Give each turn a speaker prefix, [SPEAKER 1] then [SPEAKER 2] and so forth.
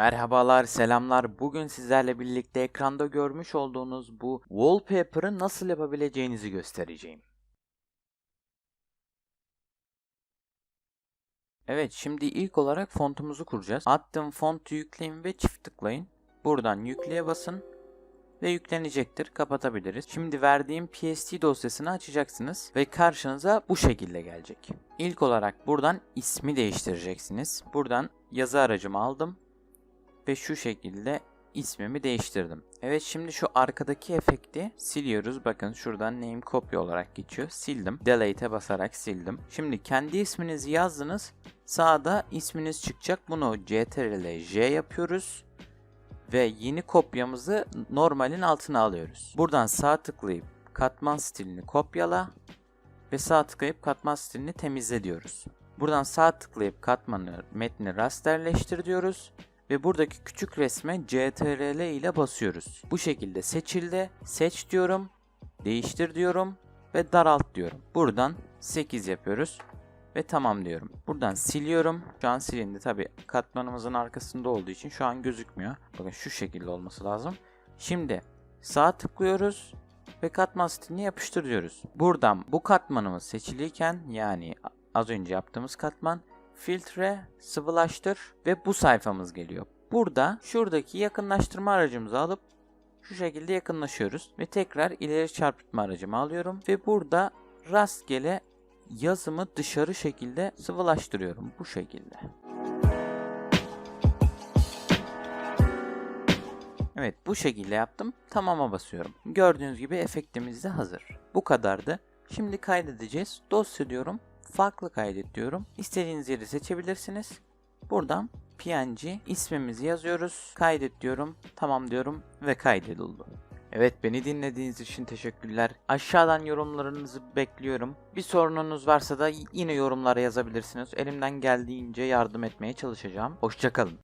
[SPEAKER 1] Merhabalar, selamlar. Bugün sizlerle birlikte ekranda görmüş olduğunuz bu wallpaper'ı nasıl yapabileceğinizi göstereceğim. Evet, şimdi ilk olarak fontumuzu kuracağız. Attım fontu yükleyin ve çift tıklayın. Buradan yükleye basın ve yüklenecektir. Kapatabiliriz. Şimdi verdiğim PSD dosyasını açacaksınız ve karşınıza bu şekilde gelecek. İlk olarak buradan ismi değiştireceksiniz. Buradan yazı aracımı aldım ve şu şekilde ismimi değiştirdim. Evet şimdi şu arkadaki efekti siliyoruz. Bakın şuradan name copy olarak geçiyor. Sildim. Delete'e basarak sildim. Şimdi kendi isminizi yazdınız. Sağda isminiz çıkacak. Bunu CTRL J yapıyoruz. Ve yeni kopyamızı normalin altına alıyoruz. Buradan sağ tıklayıp katman stilini kopyala ve sağ tıklayıp katman stilini temizle diyoruz. Buradan sağ tıklayıp katmanı metni rasterleştir diyoruz ve buradaki küçük resme CTRL ile basıyoruz. Bu şekilde seçildi. Seç diyorum, değiştir diyorum ve daralt diyorum. Buradan 8 yapıyoruz ve tamam diyorum. Buradan siliyorum. Şu an silindi tabi katmanımızın arkasında olduğu için şu an gözükmüyor. Bakın şu şekilde olması lazım. Şimdi sağ tıklıyoruz ve katman stilini yapıştır diyoruz. Buradan bu katmanımız seçiliyken yani az önce yaptığımız katman filtre, sıvılaştır ve bu sayfamız geliyor. Burada şuradaki yakınlaştırma aracımızı alıp şu şekilde yakınlaşıyoruz ve tekrar ileri çarpıtma aracımı alıyorum ve burada rastgele yazımı dışarı şekilde sıvılaştırıyorum bu şekilde. Evet bu şekilde yaptım. Tamama basıyorum. Gördüğünüz gibi efektimiz de hazır. Bu kadardı. Şimdi kaydedeceğiz. Dosya diyorum. Farklı kaydet diyorum. İstediğiniz yeri seçebilirsiniz. Buradan PNG ismimizi yazıyoruz. Kaydet diyorum. Tamam diyorum ve kaydedildi. Evet beni dinlediğiniz için teşekkürler. Aşağıdan yorumlarınızı bekliyorum. Bir sorununuz varsa da yine yorumlara yazabilirsiniz. Elimden geldiğince yardım etmeye çalışacağım. Hoşçakalın.